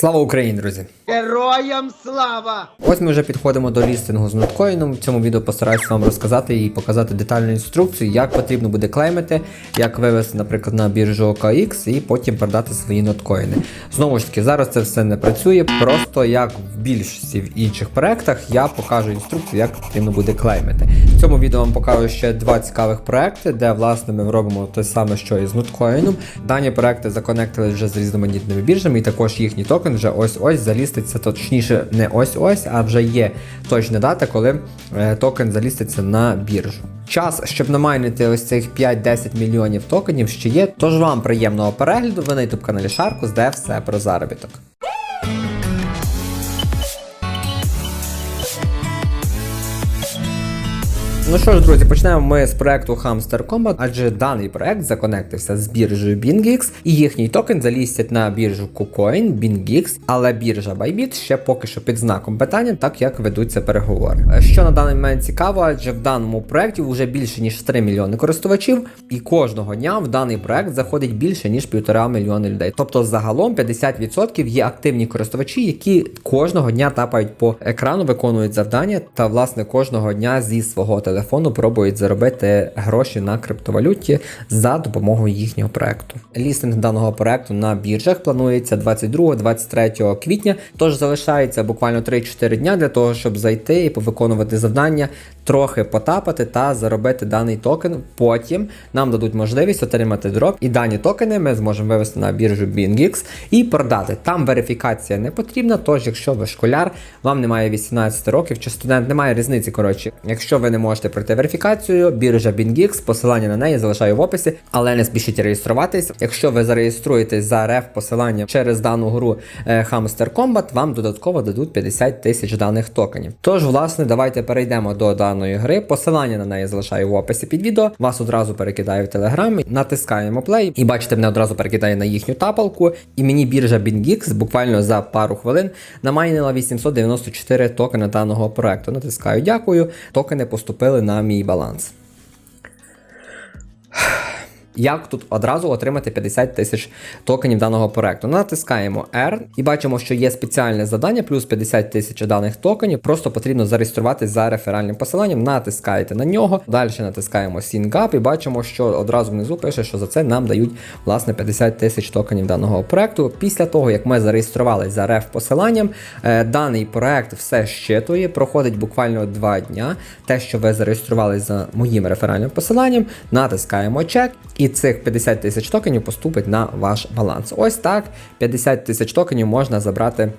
Слава Україні, друзі! Героям слава! Ось ми вже підходимо до лістингу з ноткоїном. В цьому відео постараюся вам розказати і показати детальну інструкцію, як потрібно буде клеймити, як вивести, наприклад, на біржу OKX і потім продати свої ноткоїни. Знову ж таки, зараз це все не працює. Просто як в більшості в інших проектах я покажу інструкцію, як потрібно буде клеймити. В цьому відео вам покажу ще два цікавих проекти, де власне ми робимо те саме, що і з ноткоїном. Дані проекти законектили вже з різноманітними біржами, і також їхній токен вже ось-ось заліститься, точніше, не ось-ось, а вже є точна дата, коли е, токен заліститься на біржу. Час, щоб намайнити ось цих 5-10 мільйонів токенів, ще є. Тож вам приємного перегляду, ви на youtube каналі Шаркус, де все про заробіток. Ну що ж, друзі, почнемо ми з проекту Hamster Combat, адже даний проект законектився з біржею BingX, і їхній токен залістять на біржу KuCoin, BingX, але біржа Bybit ще поки що під знаком питання, так як ведуться переговори. Що на даний момент цікаво, адже в даному проекті вже більше ніж 3 мільйони користувачів, і кожного дня в даний проект заходить більше ніж 1,5 мільйони людей. Тобто загалом 50% є активні користувачі, які кожного дня тапають по екрану, виконують завдання та власне кожного дня зі свого телефону пробують заробити гроші на криптовалюті за допомогою їхнього проекту. Лістинг даного проекту на біржах планується 22-23 квітня, тож залишається буквально 3-4 дня для того, щоб зайти і повиконувати завдання, трохи потапати та заробити даний токен. Потім нам дадуть можливість отримати дроп, і дані токени ми зможемо вивести на біржу BingX і продати. Там верифікація не потрібна, тож якщо ви школяр, вам немає 18 років чи студент, немає різниці. Коротше, якщо ви не можете пройти верифікацію, біржа BingX, посилання на неї залишаю в описі, але не спішіть реєструватись. Якщо ви зареєструєтесь за реф посилання через дану гру е, Hamster Combat, вам додатково дадуть 50 тисяч даних токенів. Тож, власне, давайте перейдемо до даної гри. Посилання на неї залишаю в описі під відео. Вас одразу перекидаю в Telegram, натискаємо play і бачите, мене одразу перекидає на їхню тапалку. І мені біржа BingX буквально за пару хвилин намайнила 894 токени даного проекту. Натискаю дякую. Токени поступили на мій баланс. Як тут одразу отримати 50 тисяч токенів даного проекту? Натискаємо R і бачимо, що є спеціальне завдання, плюс 50 тисяч даних токенів. Просто потрібно зареєструватись за реферальним посиланням. Натискаєте на нього. Далі натискаємо Sync і бачимо, що одразу внизу пише, що за це нам дають власне 50 тисяч токенів даного проекту. Після того, як ми зареєструвалися за реф посиланням, е, даний проект все щитує, проходить буквально 2 дня. Те, що ви зареєструвалися за моїм реферальним посиланням, натискаємо чек. І цих 50 тисяч токенів поступить на ваш баланс. Ось так 50 тисяч токенів можна забрати.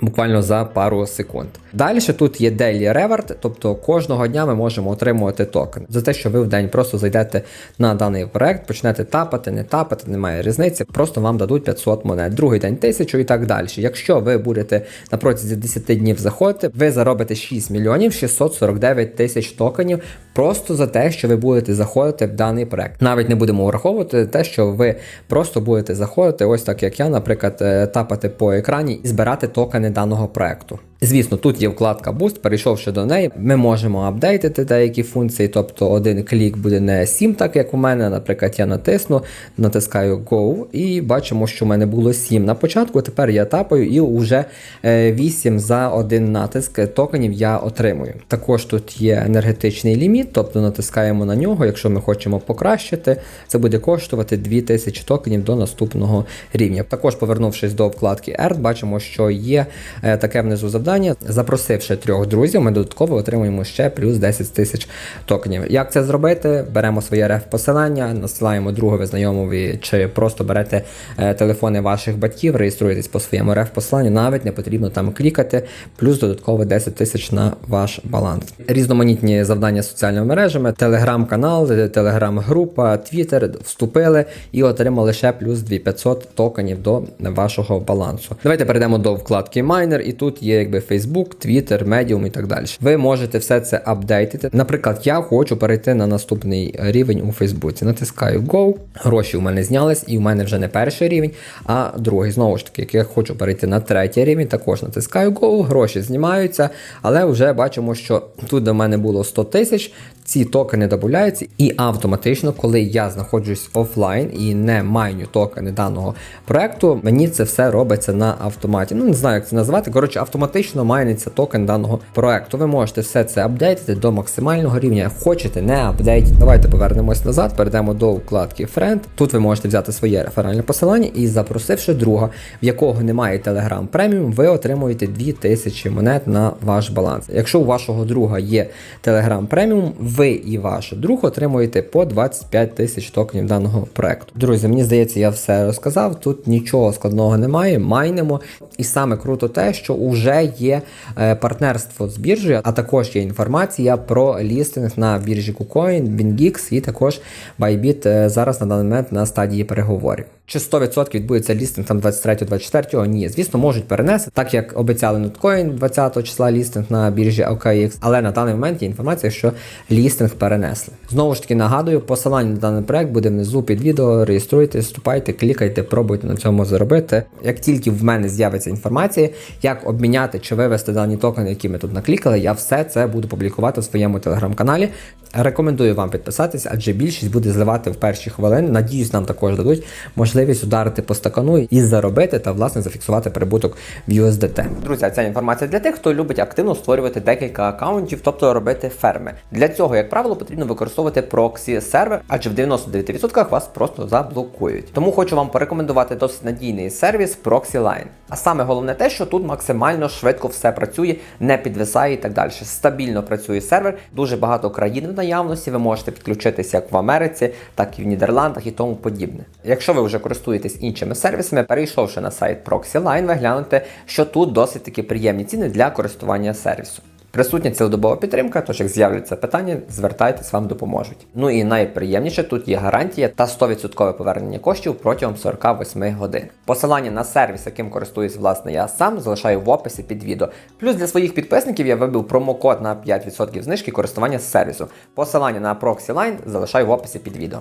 Буквально за пару секунд. Далі тут є Daily Reward, тобто кожного дня ми можемо отримувати токен. За те, що ви в день просто зайдете на даний проект, почнете тапати, не тапати, немає різниці, просто вам дадуть 500 монет, другий день 1000 і так далі. Якщо ви будете на протязі 10 днів заходити, ви заробите 6 мільйонів 649 тисяч токенів просто за те, що ви будете заходити в даний проект. Навіть не будемо враховувати те, що ви просто будете заходити, ось так як я, наприклад, е, тапати по екрані і збирати токени даного проекту. Звісно, тут є вкладка Boost, перейшовши до неї, ми можемо апдейтити деякі функції, тобто один клік буде не 7, так як у мене. Наприклад, я натисну, натискаю Go і бачимо, що в мене було 7 на початку. Тепер я тапаю і вже 8 за один натиск токенів я отримую. Також тут є енергетичний ліміт, тобто натискаємо на нього, якщо ми хочемо покращити, це буде коштувати 2000 токенів до наступного рівня. Також, повернувшись до вкладки Earth, бачимо, що є е, таке внизу завдання. Запросивши трьох друзів, ми додатково отримуємо ще плюс 10 тисяч токенів. Як це зробити? Беремо своє реф посилання, насилаємо другові знайомові, чи просто берете е, телефони ваших батьків, реєструєтесь по своєму реф посиланню, навіть не потрібно там клікати, плюс додатково 10 тисяч на ваш баланс. Різноманітні завдання з соціальними мережами, телеграм-канал, телеграм-група, твіттер вступили і отримали ще плюс 2500 токенів до вашого балансу. Давайте перейдемо до вкладки Miner, і тут є якби Facebook, Twitter, Medium і так далі. Ви можете все це апдейтити. Наприклад, я хочу перейти на наступний рівень у Фейсбуці. Натискаю Go, гроші у мене знялись, і у мене вже не перший рівень, а другий. Знову ж таки, як я хочу перейти на третій рівень, також натискаю Go, гроші знімаються, але вже бачимо, що тут до мене було 100 тисяч. Ці токени додаються, і автоматично, коли я знаходжусь офлайн і не майню токени даного проекту, мені це все робиться на автоматі. Ну не знаю, як це назвати. Коротше, автоматично майниться токен даного проекту. Ви можете все це апдейтити до максимального рівня. Хочете, не апдейт. Давайте повернемось назад, перейдемо до вкладки Friend. Тут ви можете взяти своє реферальне посилання і запросивши друга, в якого немає Telegram Premium, ви отримуєте 2000 монет на ваш баланс. Якщо у вашого друга є Telegram Premium, ви і ваш друг отримуєте по 25 тисяч токенів даного проекту. Друзі, мені здається, я все розказав. Тут нічого складного немає. Майнемо. І саме круто те, що вже є е, партнерство з біржею, а також є інформація про лістинг на біржі KuCoin, BingX і також Bybit е, зараз на даний момент на стадії переговорів. Чи 100% відбудеться лістинг там 23-24? Ні, звісно, можуть перенести, так як обіцяли Notcoin 20 числа лістинг на біржі OKX, але на даний момент є інформація, що лістинг перенесли. Знову ж таки нагадую, посилання на даний проект буде внизу під відео. Реєструйтесь, вступайте, клікайте, пробуйте на цьому заробити. Як тільки в мене з'явиться інформація, як обміняти чи вивести дані токени, які ми тут наклікали, я все це буду публікувати в своєму телеграм-каналі. Рекомендую вам підписатись, адже більшість буде зливати в перші хвилини. Надіюсь, нам також дадуть можливість ударити по стакану і заробити та власне зафіксувати прибуток в USDT. Друзі, ця інформація для тих, хто любить активно створювати декілька акаунтів, тобто робити ферми. Для цього, як правило, потрібно використовувати проксі сервер, адже в 99% вас просто заблокують. Тому хочу вам порекомендувати досить надійний сервіс ProxyLine. А саме головне те, що тут максимально швидко все працює, не підвисає і так далі. Стабільно працює сервер, дуже багато країн в наявності. Ви можете підключитися як в Америці, так і в Нідерландах і тому подібне. Якщо ви вже користуєтесь іншими сервісами, перейшовши на сайт ProxyLine, ви глянете, що тут досить таки приємні ціни для користування сервісу. Присутня цілодобова підтримка, тож як з'являться питання, звертайтесь, вам допоможуть. Ну і найприємніше тут є гарантія та 100% повернення коштів протягом 48 годин. Посилання на сервіс, яким користуюсь власне я сам, залишаю в описі під відео. Плюс для своїх підписників я вибив промокод на 5% знижки користування з сервісу. Посилання на ProxyLine залишаю в описі під відео.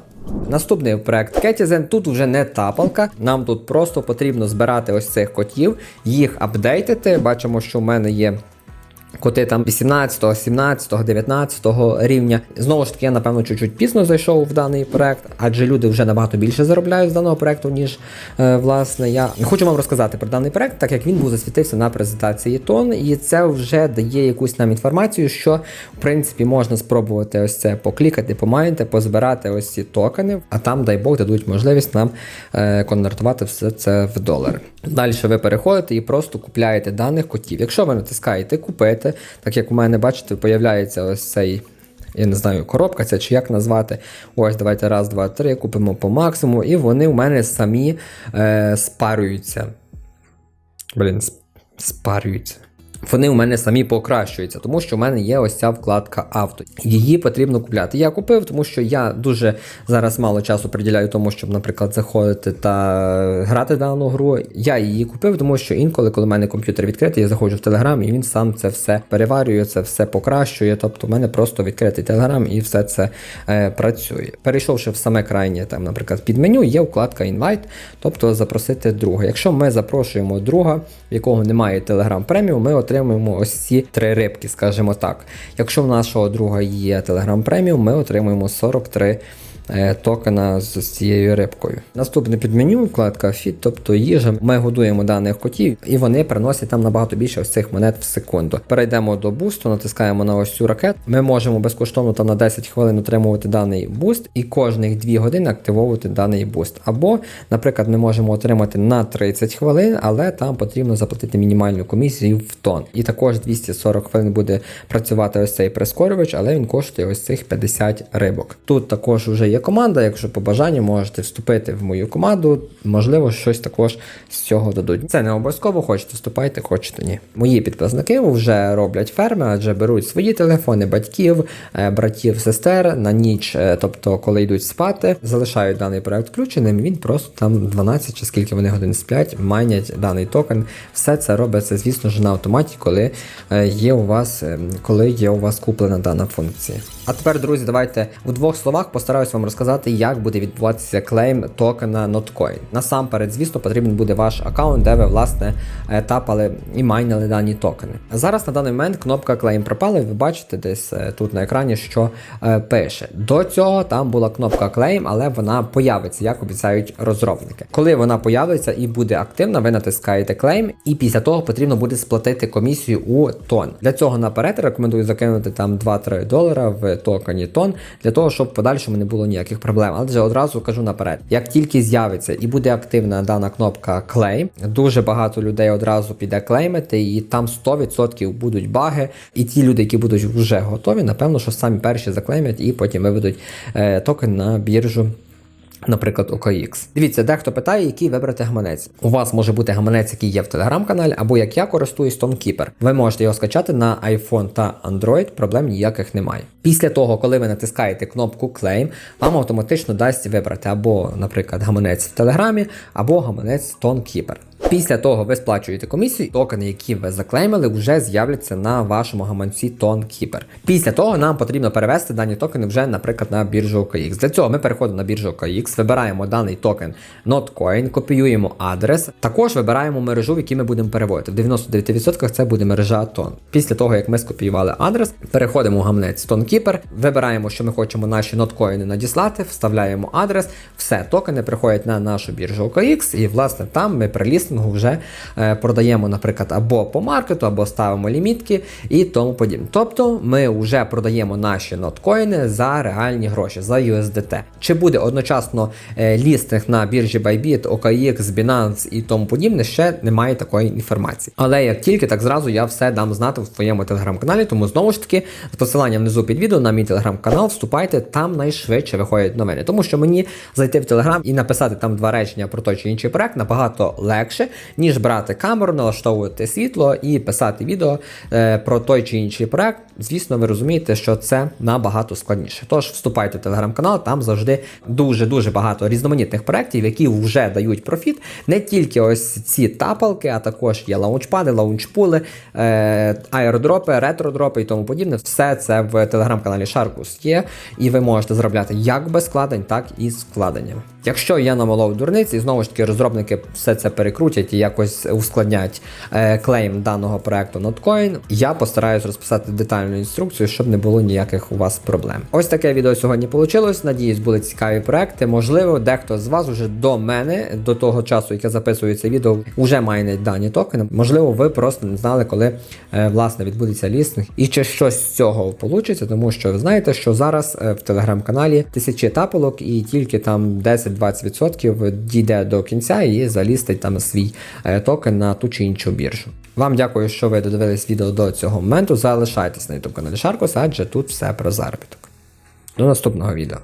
Наступний проект Ketizen. Тут вже не тапалка. Нам тут просто потрібно збирати ось цих котів, їх апдейтити. Бачимо, що в мене є. Коти там 18, 17, 19 рівня. Знову ж таки, я напевно чуть-чуть пізно зайшов в даний проект, адже люди вже набагато більше заробляють з даного проекту, ніж е, власне я. Хочу вам розказати про даний проект, так як він був засвітився на презентації тон, і це вже дає якусь нам інформацію, що в принципі можна спробувати ось це поклікати, помайнити, позбирати ось ці токени, а там, дай Бог, дадуть можливість нам е, конвертувати все це в долари. Далі ви переходите і просто купляєте даних котів. Якщо ви натискаєте купити, так як у мене, бачите, появляється ось цей. Я не знаю, коробка ця чи як назвати. Ось, давайте раз, два, три, купимо по максимуму, і вони у мене самі е, спарюються. Блін, спарюються. Вони у мене самі покращуються, тому що в мене є ось ця вкладка авто. Її потрібно купляти. Я купив, тому що я дуже зараз мало часу приділяю тому, щоб, наприклад, заходити та грати дану гру. Я її купив, тому що інколи, коли в мене комп'ютер відкритий, я заходжу в Телеграм і він сам це все переварює, це все покращує. Тобто, в мене просто відкритий Телеграм і все це е, працює. Перейшовши в саме крайнє, там, наприклад, під меню, є вкладка Invite, тобто запросити друга. Якщо ми запрошуємо друга, в якого немає Telegram преміум, ми отримуємо ось ці три рибки, скажімо так. Якщо в нашого друга є Telegram преміум, ми отримуємо 43 е, токена з цією рибкою. Наступне підменю, вкладка Feed, тобто їжа. Ми годуємо даних котів, і вони приносять нам набагато більше ось цих монет в секунду. Перейдемо до бусту, натискаємо на ось цю ракету. Ми можемо безкоштовно там на 10 хвилин отримувати даний буст і кожних 2 години активовувати даний буст. Або, наприклад, ми можемо отримати на 30 хвилин, але там потрібно заплатити мінімальну комісію в тон. І також 240 хвилин буде працювати ось цей прискорювач, але він коштує ось цих 50 рибок. Тут також вже є команда. Якщо по бажанню можете вступити в мою команду, можливо, щось також з цього дадуть. Це не обов'язково, хочете вступайте, хочете ні. Мої підписники вже роблять ферми, адже беруть свої телефони, батьків, е, братів, сестер на ніч, е, тобто коли йдуть спати, залишають даний проект включеним. Він просто там 12 чи скільки вони годин сплять, майнять даний токен. Все це робиться, звісно ж, на автоматі, коли е, є у вас, е, коли є у вас куплена дана функція. А тепер, друзі, давайте у двох словах постараюсь вам розказати, як буде відбуватися клейм токена Notcoin. Насамперед, звісно, потрібен буде ваш аккаунт, де ви власне е, тапали і майнили дані токени. Зараз на даний момент кнопка клейм пропала, ви бачите десь е, тут на екрані, що е, пише. До цього там була кнопка клейм, але вона появиться, як обіцяють розробники. Коли вона появиться і буде активна, ви натискаєте клейм, і після того потрібно буде сплатити комісію у тон. Для цього наперед рекомендую закинути там 2-3 долара в токені тон, для того, щоб в подальшому не було ніяких проблем. Але вже одразу кажу наперед, як тільки з'явиться і буде активна дана кнопка клейм, дуже багато людей одразу піде клеймити, і там 100% будуть баги. І ті люди, які будуть вже готові, напевно, що самі перші заклеймять і потім виведуть е, токен на біржу. Наприклад, OKX. Дивіться, дехто питає, який вибрати гаманець. У вас може бути гаманець, який є в телеграм-каналі, або як я користуюсь ToneKeeper. Ви можете його скачати на iPhone та Android, проблем ніяких немає. Після того, коли ви натискаєте кнопку Claim, вам автоматично дасть вибрати або, наприклад, гаманець в Телеграмі, або гаманець ToneKeeper. Після того ви сплачуєте комісію, токени, які ви заклеймили, вже з'являться на вашому гаманці ToneKeeper. Після того нам потрібно перевести дані токени вже, наприклад, на біржу OKX. Для цього ми переходимо на біржу OKX, вибираємо даний токен Notcoin, копіюємо адрес. Також вибираємо мережу, в якій ми будемо переводити. В 99% це буде мережа TON. Після того, як ми скопіювали адрес, переходимо в гаманець ToneKeeper, вибираємо, що ми хочемо наші ноткоїни надіслати, вставляємо адрес, все, токени приходять на нашу біржу OKX, і власне там ми при лістингу вже е, продаємо, наприклад, або по маркету, або ставимо лімітки і тому подібне. Тобто ми вже продаємо наші ноткоїни за реальні гроші, за USDT. Чи буде одночасно е, лістинг на біржі Bybit, OKX, Binance і тому подібне, ще немає такої інформації. Але як тільки, так зразу я все дам знати в своєму телеграм-каналі, тому знову ж таки з посиланням внизу під відео на мій телеграм-канал вступайте, там найшвидше виходять новини. Тому що мені зайти в телеграм і написати там два речення про той чи інший проект набагато легше, ніж брати камеру, налаштовувати світло і писати відео е, про той чи інший проект. Звісно, ви розумієте, що це набагато складніше. Тож вступайте в телеграм-канал, там завжди дуже-дуже багато різноманітних проєктів, які вже дають профіт. Не тільки ось ці тапалки, а також є лаунчпади, лаунчпули, е, аеродропи, ретродропи і тому подібне. Все це в телеграм-каналі Sharkus є, і ви можете заробляти як без складень, так і з вкладеннями. Якщо я намалов дурниці, і знову ж таки розробники все це перекрутять і якось ускладнять е, клейм даного проекту Notcoin, я постараюсь розписати детальну інструкцію, щоб не було ніяких у вас проблем. Ось таке відео сьогодні вийшло. Надіюсь, були цікаві проекти. Можливо, дехто з вас вже до мене, до того часу, як я записую це відео, вже має дані токени. Можливо, ви просто не знали, коли е, власне відбудеться лістинг і чи щось з цього вийде, тому що ви знаєте, що зараз е, в телеграм-каналі тисячі тапелок, і тільки там 10-20% дійде до кінця і залістить там свій е, токен на ту чи іншу біржу. Вам дякую, що ви додивились відео до цього моменту. Залишайтесь на YouTube каналі Шаркос, адже тут все про заробіток. До наступного відео.